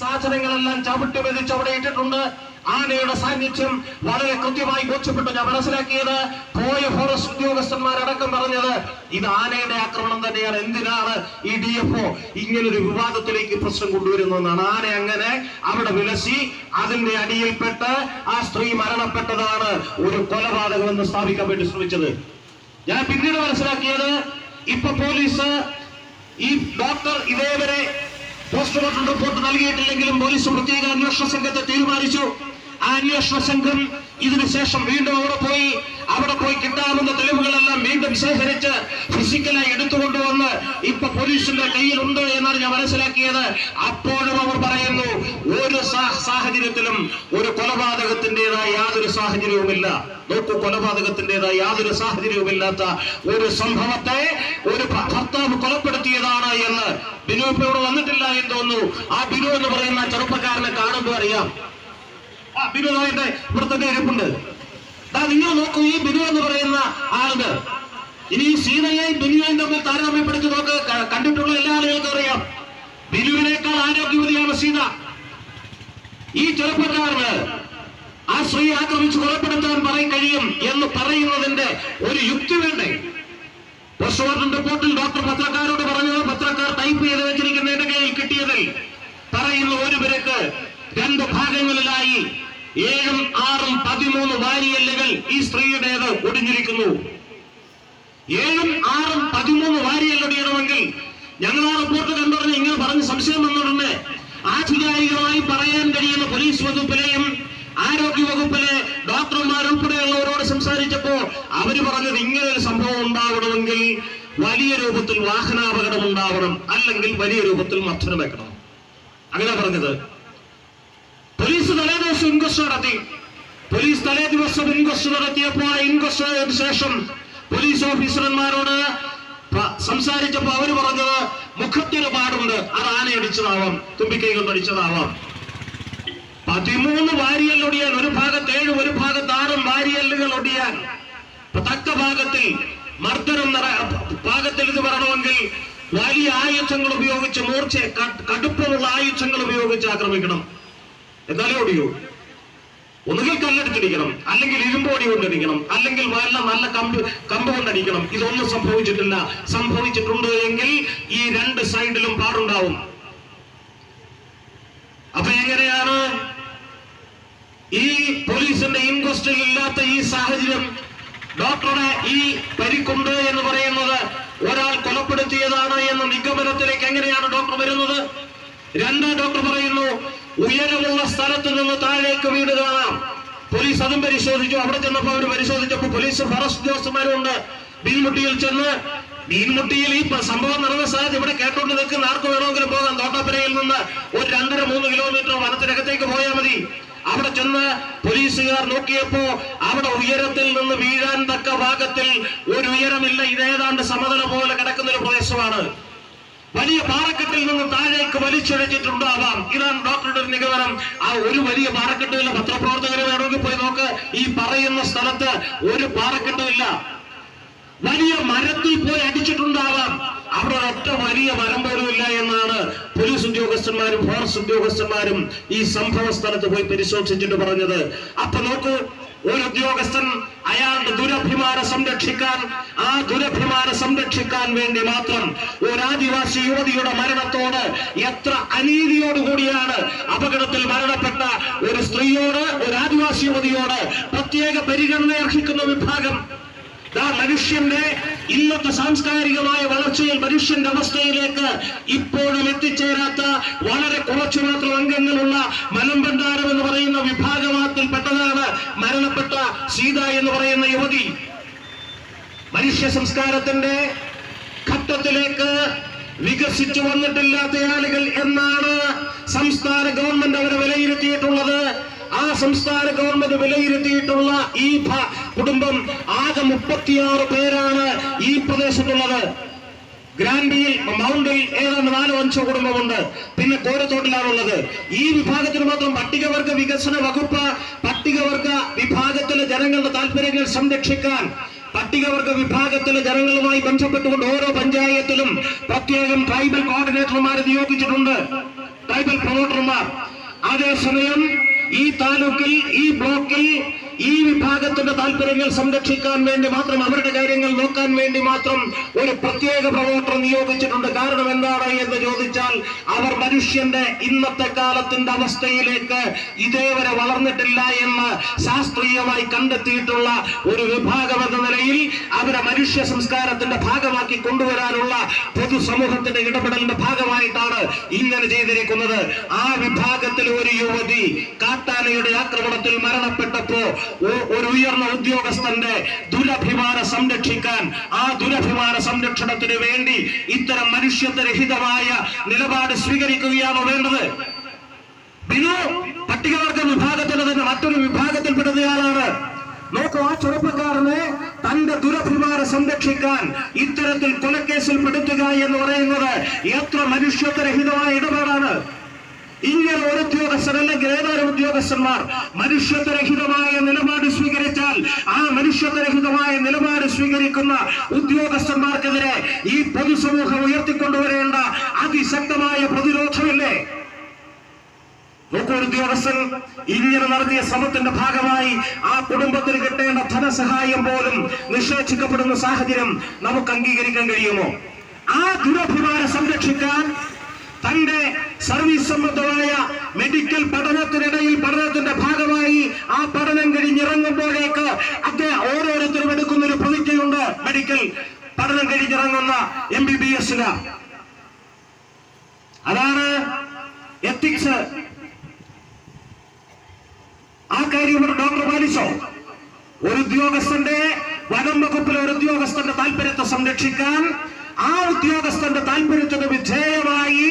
സാധനങ്ങളെല്ലാം ചവിട്ടി വെതിച്ച് അവിടെ ഇട്ടിട്ടുണ്ട്. ആനയുടെ സാന്നിധ്യം വളരെ കൃത്യമായി ബോധ്യപ്പെട്ടു ഞാൻ മനസ്സിലാക്കിയത്. പോയ ഫോറസ്റ്റ് ഉദ്യോഗസ്ഥന്മാരടക്കം പറഞ്ഞത് ഇത് ആനയുടെ ആക്രമണം തന്നെയാണ്. എന്തിനാണ് ഈ ഡി എഫ് ഒ ഇങ്ങനൊരു വിവാദത്തിലേക്ക് പ്രശ്നം കൊണ്ടുവരുന്നതെന്നാണ് ആന അങ്ങനെ അവിടെ വിലസി അതിന്റെ അടിയിൽപ്പെട്ട് ആ സ്ത്രീ മരണപ്പെട്ടതാണ് ഒരു കൊലപാതകമെന്ന് സ്ഥാപിക്കാൻ വേണ്ടി ശ്രമിച്ചത്. ഞാൻ പിന്നീട് മനസ്സിലാക്കിയത് ഇപ്പൊ പോലീസ് ഈ ഡോക്ടർ ഇതേവരെ പോസ്റ്റ്മോർട്ടം റിപ്പോർട്ട് നൽകിയിട്ടില്ലെങ്കിലും പോലീസ് പ്രത്യേക അന്വേഷണ സംഘത്തെ തീരുമാനിച്ചു. ആ അന്വേഷണ സംഘം ഇതിനുശേഷം വീണ്ടും അവിടെ പോയി. അവിടെ പോയി കിട്ടാവുന്ന തെളിവുകളെല്ലാം വീണ്ടും ശേഖരിച്ച് ഫിസിക്കലായി എടുത്തുകൊണ്ടുവന്ന് ഇപ്പൊ പോലീസിന്റെ കയ്യിലുണ്ട് എന്നാണ് ഞാൻ മനസ്സിലാക്കിയത്. അപ്പോഴും അവർ പറയുന്നു ഒരു സാഹചര്യത്തിലും ഒരു കൊലപാതകത്തിന്റേതായ യാതൊരു സാഹചര്യവുമില്ല. നോക്കൂ കൊലപാതകത്തിന്റേതായ യാതൊരു സാഹചര്യവുമില്ലാത്ത ഒരു സംഭവത്തെ ഒരു ഭർത്താവ് കൊലപ്പെടുത്തിയതാണ് എന്ന് ബിനു ഇപ്പൊ ഇവിടെ വന്നിട്ടില്ല എന്ന് തോന്നുന്നു. ആ ബിനു എന്ന് പറയുന്ന ചെറുപ്പക്കാരനെ കാണുമ്പോൾ അറിയാം. ആ ബിനു നായന്റെ ഇവിടെ നിങ്ങൾ നോക്കൂ ഈ ബിനു എന്ന് പറയുന്ന ആളുണ്ട്. ഇനി ഈ സീതയെയും ബിനുവിനെയും തമ്മിൽ താരതമ്യപ്പെടുത്തി നോക്ക് കണ്ടിട്ടുള്ള എല്ലാ ആളുകൾക്കും അറിയാം. ബിനുവിനേക്കാൾ ആരോഗ്യവതിയാണ് സീത. ഈ ചെറുപ്പക്കാരന് ആ സ്ത്രീ ആക്രമിച്ച് കൊലപ്പെടുത്താൻ പറയും കഴിയും എന്ന് പറയുന്നതിന്റെ ഒരു യുക്തി വേണ്ടേ? പോസ്റ്റ്മോർട്ടം റിപ്പോർട്ടിൽ ഡോക്ടർ പത്രക്കാരോട് പറഞ്ഞത് പത്രക്കാർ ടൈപ്പ് ചെയ്ത് വെച്ചിരിക്കുന്നതിന്റെ കയ്യിൽ കിട്ടിയതിൽ പറയുന്ന ഒരു പേർക്ക് രണ്ട് ഭാഗങ്ങളിലായി ഏഴും ആറും പതിമൂന്ന് വാരിയല്ലുകൾ ഈ സ്ത്രീയുടേത് ഒടിഞ്ഞിരിക്കുന്നു. ഏഴും ആറും പതിമൂന്ന് വാരിയല്ലൊടിയണമെങ്കിൽ ഞങ്ങൾ ആ റിപ്പോർട്ട് കണ്ടുടനെ ഇങ്ങനെ പറഞ്ഞ് സംശയം വന്നിട്ടുണ്ട് ആധികാരികമായി പറയാൻ കഴിയുന്ന പോലീസ് വകുപ്പിലെയും ആരോഗ്യ വകുപ്പിലെ ഡോക്ടർമാർ ഉൾപ്പെടെയുള്ളവരോട് സംസാരിച്ചപ്പോ അവർ പറഞ്ഞത് ഇങ്ങനെ ഒരു സംഭവം ഉണ്ടാവണമെങ്കിൽ വലിയ രൂപത്തിൽ വാഹനാപകടം ഉണ്ടാവണം അല്ലെങ്കിൽ വലിയ രൂപത്തിൽ മർദ്ദനം വെക്കണം. അങ്ങനെ പറഞ്ഞത്. പോലീസ് തലേ ദിവസം ഇൻക്വസ്റ്റ് നടത്തി. പോലീസ് തലേ ദിവസം ഇൻക്വസ്റ്റ് നടത്തിയപ്പോൾ ഇൻകസ്റ്റ് ഇൻക്വസ്റ്റിന് ശേഷം പോലീസ് ഓഫീസർമാരോട് സംസാരിച്ചപ്പോ അവർ പറഞ്ഞത് മുഖത്തൊരു പാടുണ്ട്. അത് ആനയടിച്ചതാവാം തുമ്പിക്കൈ കൊണ്ടടിച്ചതാവാം പതിമൂന്ന് വാരിയൽ ഒടിയാൻ ഒരു ഭാഗത്ത് ഏഴ് ഒരു ഭാഗത്ത് ആറും വാരിയല്ലുകൾ ഒടിയാൻ. തക്ക ഭാഗത്തിൽ മർദ്ദനം നിറ ഭാഗത്തിൽ ഇത് പറയണമെങ്കിൽ വലിയ ആയുധങ്ങൾ ഉപയോഗിച്ച് മൂർച്ച കടുപ്പമുള്ള ആയുധങ്ങൾ ഉപയോഗിച്ച് ആക്രമിക്കണം. എന്നാലേ ഒടിയൂ ഒന്നുകിൽ കല്ലെടുത്തിടിക്കണം അല്ലെങ്കിൽ ഇരുമ്പോടി കൊണ്ടടിക്കണം അല്ലെങ്കിൽ വല്ല നല്ല കമ്പ് കമ്പ് കൊണ്ടടിക്കണം. ഇതൊന്നും സംഭവിച്ചിട്ടില്ല. സംഭവിച്ചിട്ടുണ്ട് എങ്കിൽ ഈ രണ്ട് സൈഡിലും പാടുണ്ടാവും. അപ്പൊ എങ്ങനെയാണ്? ഈ പോലീസിന്റെ ഇൻക്വസ്റ്റിൽ ഇല്ലാത്ത ഈ സാഹചര്യം ഡോക്ടറുടെ ഈ പരിക്കുണ്ട് എന്ന് പറയുന്നത് ഒരാൾ കൊലപ്പെടുത്തിയതാണ് എന്ന നിഗമനത്തിലേക്ക് എങ്ങനെയാണ് ഡോക്ടർ വരുന്നത്? രണ്ട് ഡോക്ടർ പറയുന്നു ഉയരമുള്ള സ്ഥലത്ത് നിന്ന് താഴേക്ക് വീട് കാണാം. പോലീസ് അതും പരിശോധിച്ചു. അവിടെ ചെന്നപ്പോ അവർ പരിശോധിച്ചപ്പോൾ പോലീസ് ഫോറസ്റ്റ് ഉദ്യോഗസ്ഥന്മാരുണ്ട്. മീൻമുട്ടിയിൽ ചെന്ന് മീൻമുട്ടിയിൽ ഈ സംഭവം നടന്ന സ്ഥലത്ത് ഇവിടെ കേട്ടോണ്ട് നിൽക്കുന്ന ആർക്ക് വേണമെങ്കിലും പോകാം. തോട്ടപ്പരയിൽ നിന്ന് ഒരു രണ്ടര മൂന്ന് കിലോമീറ്റർ വനത്തിനകത്തേക്ക് പോയാൽ മതി. അവിടെ ചെന്ന് പോലീസുകാർ നോക്കിയപ്പോ അവിടെ ഉയരത്തിൽ നിന്ന് വീഴാൻ തക്ക ഭാഗത്തിൽ ഒരു ഉയരമില്ല. ഇതേതാണ്ട് സമതല പോലെ കിടക്കുന്ന ഒരു പ്രദേശമാണ്. വലിയ പാറക്കെട്ടിൽ നിന്ന് താഴേക്ക് വലിച്ചൊഴിച്ചിട്ടുണ്ടാവാം ഇതാണ് ഡോക്ടറുടെ ഒരു നിഗമനം. ആ ഒരു വലിയ പാറക്കെട്ടില്ല പത്രപ്രവർത്തകരെ വേണമെങ്കിൽ പോയി നോക്ക്. ഈ പറയുന്ന സ്ഥലത്ത് ഒരു പാറക്കെട്ടില്ല വലിയ മരത്തിൽ പോയി അടിച്ചിട്ടുണ്ടാവാം. അവിടെ ഒറ്റ വലിയ മരം പോലും ഇല്ല എന്നാണ് പോലീസ് ഉദ്യോഗസ്ഥന്മാരും ഫോറസ്റ്റ് ഉദ്യോഗസ്ഥന്മാരും ഈ സംഭവ സ്ഥലത്ത് പോയി പരിശോധിച്ചിട്ട് പറഞ്ഞത്. അപ്പൊ നോക്കൂ ഒരു ഉദ്യോഗസ്ഥൻ അയാളുടെ ദുരഭിമാനം സംരക്ഷിക്കാൻ ആ ദുരഭിമാനം സംരക്ഷിക്കാൻ വേണ്ടി മാത്രം ഒരു ആദിവാസി യുവതിയുടെ മരണത്തോട് എത്ര അനീതിയോടുകൂടിയാണ് അപകടത്തിൽ മരണപ്പെട്ട ഒരു സ്ത്രീയോട് ഒരു ആദിവാസി യുവതിയോട് പ്രത്യേക പരിഗണന അർഹിക്കുന്ന വിഭാഗം. മനുഷ്യന്റെ ഇന്നത്തെ സാംസ്കാരികമായ വളർച്ചയിൽ മനുഷ്യന്റെ അവസ്ഥയിലേക്ക് ഇപ്പോഴും എത്തിച്ചേരാത്ത വളരെ കുറച്ചു മാത്രം അംഗങ്ങളുള്ള മലമ്പണ്ടാരം എന്ന് പറയുന്ന വിഭാഗത്തിൽപ്പെട്ടതാണ് മരണപ്പെട്ട സീത എന്ന് പറയുന്ന യുവതി മനുഷ്യ സംസ്കാരത്തിന്റെ ഘട്ടത്തിലേക്ക് വികസിച്ചു വന്നിട്ടില്ലാത്ത ആളുകൾ എന്നാണ് സംസ്ഥാന ഗവൺമെന്റ് അവരെ വിലയിരുത്തിയിട്ടുള്ളത്. ആ സംസ്ഥാന ഗവൺമെന്റ് വിലയിരുത്തിയിട്ടുള്ള ഈ കുടുംബം ആകെ മുപ്പത്തിയാറ് പേരാണ് ഈ പ്രദേശത്തുള്ളത്. ഗ്രാൻഡിയിൽ മൗണ്ടിൽ ഏതാണ്ട് നാലോ അഞ്ചോ കുടുംബമുണ്ട്. പിന്നെ കോരത്തോട്ടിലാണുള്ളത്. ഈ വിഭാഗത്തിന് മാത്രം പട്ടികവർഗ വികസന വകുപ്പ് പട്ടികവർഗ വിഭാഗത്തിലെ ജനങ്ങളുടെ താല്പര്യങ്ങൾ സംരക്ഷിക്കാൻ പട്ടികവർഗ വിഭാഗത്തിലെ ജനങ്ങളുമായി ബന്ധപ്പെട്ടുകൊണ്ട് ഓരോ പഞ്ചായത്തിലും പ്രത്യേകം ട്രൈബൽ കോർഡിനേറ്റർമാരെ നിയോഗിച്ചിട്ടുണ്ട്. ട്രൈബൽ പ്രൊമോട്ടർമാർ. അതേസമയം ഈ താലൂക്കിൽ ഈ ബ്ലോക്കിൽ ഈ വിഭാഗത്തിന്റെ താല്പര്യങ്ങൾ സംരക്ഷിക്കാൻ വേണ്ടി മാത്രം അവരുടെ കാര്യങ്ങൾ നോക്കാൻ വേണ്ടി മാത്രം ഒരു പ്രത്യേക പ്രവോട്ടർ നിയോഗിച്ചിട്ടുണ്ട്. കാരണം എന്താണ് എന്ന് ചോദിച്ചാൽ അവർ മനുഷ്യന്റെ ഇന്നത്തെ കാലത്തിന്റെ അവസ്ഥയിലേക്ക് ഇതേവരെ വളർന്നിട്ടില്ല എന്ന് ശാസ്ത്രീയമായി കണ്ടെത്തിയിട്ടുള്ള ഒരു വിഭാഗം എന്ന നിലയിൽ അവരെ മനുഷ്യ സംസ്കാരത്തിന്റെ ഭാഗമാക്കി കൊണ്ടുവരാനുള്ള പൊതുസമൂഹത്തിന്റെ ഇടപെടലിന്റെ ഭാഗമായിട്ടാണ് ഇങ്ങനെ ചെയ്തിരിക്കുന്നത്. ആ വിഭാഗത്തിൽ ഒരു യുവതി കാട്ടാനയുടെ ആക്രമണത്തിൽ മരണപ്പെട്ടപ്പോ ഒരു ഉയർന്ന ഉദ്യോഗസ്ഥന്റെ ദുരഭിമാന സംരക്ഷിക്കാൻ ആ ദുരഭിമാന സംരക്ഷണത്തിന് വേണ്ടി ഇത്തരം മനുഷ്യത്വരഹിതമായ നിലപാട് സ്വീകരിക്കുകയാണോ വേണ്ടത്? ബിനു പട്ടികവർഗ വിഭാഗത്തിന് തന്നെ മറ്റൊരു വിഭാഗത്തിൽപ്പെടുന്നയാളാണ് നോക്കൂ ആ ചെറുപ്പക്കാരനെ തന്റെ ദുരഭിമാനം സംരക്ഷിക്കാൻ ഇത്തരത്തിൽ കൊലക്കേസിൽ പെടുത്തുക എന്ന് പറയുന്നത് എത്ര മനുഷ്യത്വരഹിതമായ ഇടപാടാണ്. ഉദ്യോഗസ്ഥർ അല്ലെങ്കിൽ ഏതാനും ഉദ്യോഗസ്ഥന്മാർ. മനുഷ്യത്വരഹിതമായ നിലപാട് സ്വീകരിച്ചാൽ ആ മനുഷ്യത്വരഹിതമായ നിലപാട് സ്വീകരിക്കുന്ന ഉദ്യോഗസ്ഥന്മാർക്കെതിരെ ഈ പൊതുസമൂഹം ഉയർത്തിക്കൊണ്ടുവരേണ്ട അതിശക്തമായ പ്രതിരോധമില്ലേ? നോക്കൂ ഉദ്യോഗസ്ഥൻ ഇങ്ങനെ നടത്തിയ ശ്രമത്തിന്റെ ഭാഗമായി ആ കുടുംബത്തിന് കിട്ടേണ്ട ധനസഹായം പോലും നിഷേധിക്കപ്പെടുന്ന സാഹചര്യം നമുക്ക് അംഗീകരിക്കാൻ കഴിയുമോ? ആ ദുരഭിമാനം സംരക്ഷിക്കാൻ തന്റെ സർവീസ് സംബന്ധമായ മെഡിക്കൽ പഠനത്തിനിടയിൽ പഠനത്തിന്റെ ഭാഗമായി ആ പഠനം കഴിഞ്ഞിറങ്ങുമ്പോഴേക്ക് അദ്ദേഹം ഓരോരുത്തരും എടുക്കുന്ന ഒരു പ്രതിജ്ഞയുണ്ട്. മെഡിക്കൽ പഠനം കഴിഞ്ഞിറങ്ങുന്ന എം ബി ബി എസിന് അതാണ് എത്തിക്സ് ആ കാര്യം ഇവിടെ ഡോക്ടർ പാലിച്ചോ? ഒരു ഉദ്യോഗസ്ഥന്റെ വനം വകുപ്പിലെ ഒരു ഉദ്യോഗസ്ഥന്റെ താല്പര്യത്തെ സംരക്ഷിക്കാൻ ആ ഉദ്യോഗസ്ഥന്റെ താല്പര്യത്തിന് വിധേയമായി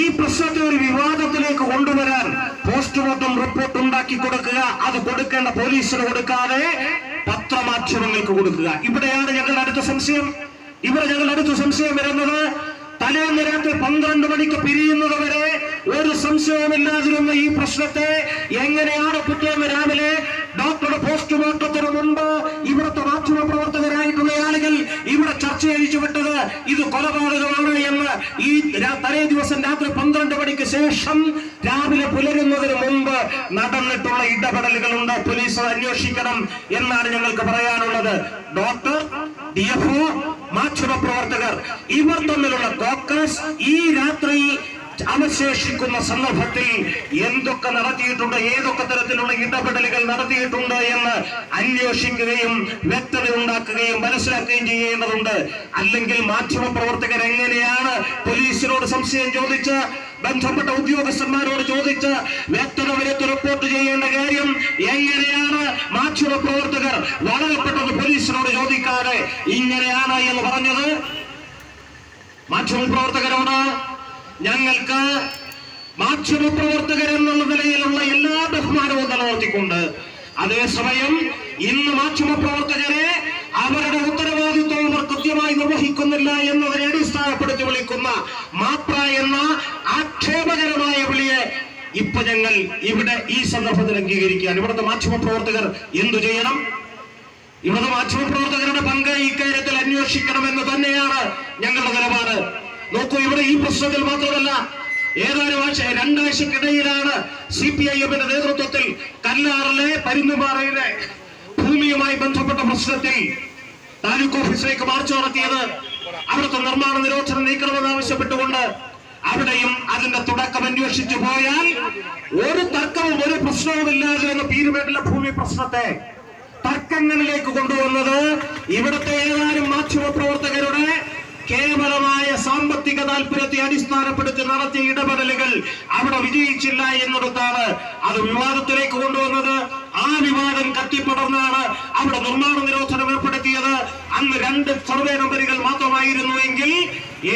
ഈ പ്രശ്നത്തെ ഒരു വിവാദത്തിലേക്ക് കൊണ്ടുവരാൻ പോസ്റ്റ്മോർട്ടം റിപ്പോർട്ട് ഉണ്ടാക്കി കൊടുക്കുക. അത് കൊടുക്കേണ്ട പോലീസിന് കൊടുക്കാതെ പത്രമാധ്യമങ്ങൾക്ക് കൊടുക്കുക. ഇവിടെയാണ് ഞങ്ങളുടെ അടുത്ത സംശയം. ഇവിടെ ഞങ്ങളുടെ അടുത്ത സംശയം വരുന്നത് തലേന്ന് രാത്രി പന്ത്രണ്ട് മണിക്ക് പിരിയുന്നത് വരെ ഒരു സംശയവുമില്ലാതിരുന്ന ഈ പ്രശ്നത്തെ എങ്ങനെയാണ് പിറ്റേന്ന് രാവിലെ ഡോക്ടറുടെ പോസ്റ്റ്മോർട്ടത്തിന് മുമ്പ് ഇവിടുത്തെ മാധ്യമ പ്രവർത്തകരായിട്ടുള്ള ആളുകൾ ഇവിടെ ചെയ്യിച്ചു വിട്ടത് ഇത് കൊലപാതകമാണ് എന്ന് ഈ തലേ ദിവസം രാത്രി പന്ത്രണ്ട് മണിക്ക് ശേഷം രാവിലെ പുലരുന്നതിന് മുമ്പ് നടന്നിട്ടുള്ള ഇടപെടലുകളുണ്ട്. പോലീസ് അന്വേഷിക്കണം എന്നാണ് ഞങ്ങൾക്ക് പറയാനുള്ളത്. ഡോക്ടർ ഡി എഫ് മാധ്യമ പ്രവർത്തകർ ഇവർ തമ്മിലുള്ള കോക്കസ് ഈ രാത്രി അവശേഷിക്കുന്ന സന്ദർഭത്തിൽ എന്തൊക്കെ നടത്തിയിട്ടുണ്ട് ഏതൊക്കെ തരത്തിലുള്ള ഇടപെടലുകൾ നടത്തിയിട്ടുണ്ട് എന്ന് അന്വേഷിക്കുകയും വ്യക്തത ഉണ്ടാക്കുകയും മനസ്സിലാക്കുകയും ചെയ്യേണ്ടതുണ്ട്. അല്ലെങ്കിൽ മാധ്യമ പ്രവർത്തകർ എങ്ങനെയാണ് പോലീസിനോട് സംശയം ചോദിച്ച് ബന്ധപ്പെട്ട ഉദ്യോഗസ്ഥന്മാരോട് ചോദിച്ച് വ്യക്തത വരുത്തി റിപ്പോർട്ട് ചെയ്യേണ്ട കാര്യം എങ്ങനെയാണ് മാധ്യമ പ്രവർത്തകർ വളരെ പെട്ടെന്ന് പോലീസിനോട് ചോദിക്കാതെ ഇങ്ങനെയാണ് എന്ന് പറഞ്ഞത്? മാധ്യമ പ്രവർത്തകരോട് ഞങ്ങൾക്ക് മാധ്യമ പ്രവർത്തകർ എന്നുള്ള നിലയിലുള്ള എല്ലാ ബഹുമാനവും നിലനിർത്തിക്കൊണ്ട് അതേസമയം ഇന്ന് മാധ്യമ പ്രവർത്തകരെ അവരുടെ ഉത്തരവാദിത്വം അവർ കൃത്യമായി നിർവഹിക്കുന്നില്ല എന്നതിനെ അടിസ്ഥാനപ്പെടുത്തി വിളിക്കുന്ന മാത്ര എന്ന ആക്ഷേപകരമായ വിളിയെ ഇപ്പൊ ഞങ്ങൾ ഇവിടെ ഈ സന്ദർഭത്തിൽ അംഗീകരിക്കുകയാണ്. ഇവിടുത്തെ മാധ്യമ പ്രവർത്തകർ എന്തു ചെയ്യണം? ഇവിടുത്തെ മാധ്യമ പ്രവർത്തകരുടെ പങ്ക് ഇക്കാര്യത്തിൽ അന്വേഷിക്കണമെന്ന് തന്നെയാണ് ഞങ്ങളുടെ നിലപാട്. നോക്കൂ ഇവിടെ ഈ പ്രശ്നത്തിൽ മാത്രമല്ല ഏതാനും ആഴ്ച രണ്ടാഴ്ചക്കിടയിലാണ് സി പി ഐ എമ്മിന്റെ നേതൃത്വത്തിൽ കല്ലാറിലെ പരുന്നുപാറയിലെ ഭൂമിയുമായി ബന്ധപ്പെട്ട പ്രശ്നത്തിൽ താലൂക്ക് ഓഫീസിലേക്ക് മാർച്ച് നടത്തിയത്. അവിടുത്തെ നിർമ്മാണ നിരോധനം നീക്കണമെന്ന് ആവശ്യപ്പെട്ടുകൊണ്ട് അവിടെയും അതിന്റെ തുടക്കം അന്വേഷിച്ചു പോയാൽ ഒരു തർക്കവും ഒരു പ്രശ്നവും ഇല്ലാതെ എന്ന പീരുമേട്ടിലെ ഭൂമി പ്രശ്നത്തെ തർക്കങ്ങളിലേക്ക് കൊണ്ടുവന്നത് ഇവിടുത്തെ ഏതാനും മാധ്യമ പ്രവർത്തകരുടെ സാമ്പത്തിക താല്പര്യത്തെ അടിസ്ഥാനപ്പെടുത്തി നടത്തിയ ഇടപെടലുകൾ അവിടെ വിജയിച്ചില്ല എന്നിടത്താണ് അത് വിവാദത്തിലേക്ക് കൊണ്ടുവന്നത്. ആ വിവാദം കത്തിപ്പടർന്നാണ് അവിടെ നിർമ്മാണ നിരോധനം ഏർപ്പെടുത്തിയത്. അന്ന് രണ്ട് സർവേ നമ്പറുകൾ മാത്രമായിരുന്നുവെങ്കിൽ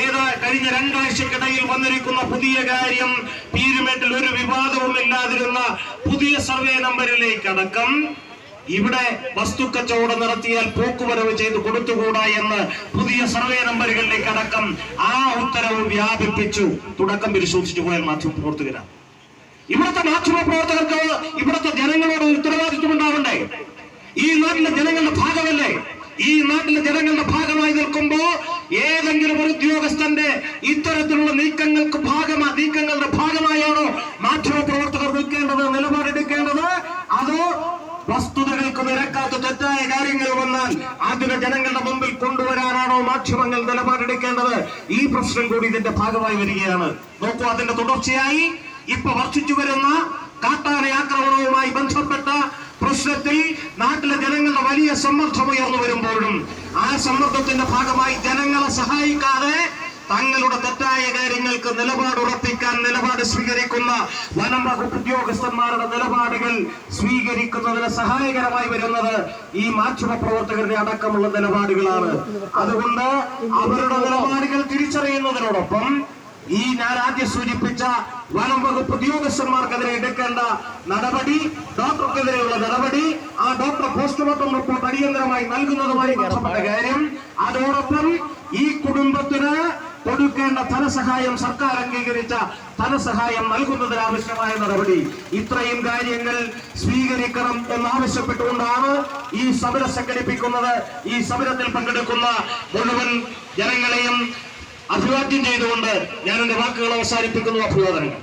ഏതാ കഴിഞ്ഞ രണ്ടാഴ്ചക്കിടയിൽ വന്നിരിക്കുന്ന പുതിയ കാര്യം പീരുമേട്ടിൽ ഒരു വിവാദവും ഇല്ലാതിരുന്ന പുതിയ സർവേ നമ്പറിലേക്ക് ഇവിടെ വസ്തുക്കച്ചവടം നടത്തിയാൽ പോക്കുവരവ് ചെയ്ത് കൊടുത്തുകൂടാ എന്ന് പുതിയ സർവേ നമ്പറുകളിലേക്ക് അടക്കം ആ ഉത്തരവ് വ്യാപിപ്പിച്ചു. തുടക്കം പരിശോധിച്ചു പോയാൽ മാധ്യമ പ്രവർത്തകരാണ് ഇവിടുത്തെ മാധ്യമ പ്രവർത്തകർക്ക് ഇവിടുത്തെ ജനങ്ങളോട് ഉത്തരവാദിത്വം ഉണ്ടാവണ്ടേ? ഈ നാട്ടിലെ ജനങ്ങളുടെ ഭാഗമല്ലേ? ഈ നാട്ടിലെ ജനങ്ങളുടെ ഭാഗമായി നിൽക്കുമ്പോ ഏതെങ്കിലും ഒരു ഉദ്യോഗസ്ഥന്റെ ഇത്തരത്തിലുള്ള നീക്കങ്ങൾക്ക് ഭാഗമാ നീക്കങ്ങളുടെ ഭാഗമായാണോ മാധ്യമ പ്രവർത്തകർ നിൽക്കേണ്ടത് നിലപാടെടുക്കേണ്ടത്? അതോ വസ്തുതകൾക്ക് നിരക്കാത്ത തെറ്റായ കാര്യങ്ങൾ വന്നാൽ അതിനെ ജനങ്ങളുടെ മുമ്പിൽ കൊണ്ടുവരാനാണോ മാധ്യമങ്ങൾ നിലപാടെടുക്കേണ്ടത്? ഈ പ്രശ്നം കൂടി ഇതിന്റെ ഭാഗമായി വരികയാണ്. നോക്കൂ അതിന്റെ തുടർച്ചയായി ഇപ്പൊ വർദ്ധിച്ചു വരുന്ന കാട്ടാന ആക്രമണവുമായി ബന്ധപ്പെട്ട പ്രശ്നത്തിൽ നാട്ടിലെ ജനങ്ങളുടെ വലിയ സമ്മർദ്ദം ഉയർന്നു വരുമ്പോഴും ആ സമ്മർദ്ദത്തിന്റെ ഭാഗമായി ജനങ്ങളെ സഹായിക്കാതെ തങ്ങളുടെ തെറ്റായ കാര്യങ്ങൾക്ക് നിലപാട് ഉറപ്പിക്കാൻ നിലപാട് സ്വീകരിക്കുന്ന വനം വകുപ്പ് ഉദ്യോഗസ്ഥന്മാരുടെ നിലപാടുകൾ സ്വീകരിക്കുന്നതിന് സഹായകരമായി വരുന്നത് ഈ മാധ്യമ പ്രവർത്തകരുടെ അടക്കമുള്ള നിലപാടുകളാണ്. അതുകൊണ്ട് അവരുടെ നിലപാടുകൾ തിരിച്ചറിയുന്നതിനോടൊപ്പം ഈ ഞാൻ ആദ്യം സൂചിപ്പിച്ച വനം വകുപ്പ് ഉദ്യോഗസ്ഥന്മാർക്കെതിരെ എടുക്കേണ്ട നടപടി ഡോക്ടർക്കെതിരെയുള്ള നടപടി ആ ഡോക്ടർ പോസ്റ്റ്മോർട്ടം റിപ്പോർട്ട് അടിയന്തരമായി നൽകുന്നതുമായി ബന്ധപ്പെട്ട കാര്യം. അതോടൊപ്പം ഈ കുടുംബത്തിന് കൊടുക്കേണ്ട ധനസഹായം സർക്കാർ അംഗീകരിച്ച ധനസഹായം നൽകുന്നതിന് ആവശ്യമായ നടപടി. ഇത്രയും കാര്യങ്ങൾ സ്വീകരിക്കണം എന്നാവശ്യപ്പെട്ടുകൊണ്ടാണ് ഈ സമരം സംഘടിപ്പിക്കുന്നത്. ഈ സമരത്തിൽ പങ്കെടുക്കുന്ന മുഴുവൻ ജനങ്ങളെയും അഭിവാദ്യം ചെയ്തുകൊണ്ട് ഞാൻ എന്റെ വാക്കുകൾ അവസാനിപ്പിക്കുന്നു. അഭിവാദനങ്ങൾ.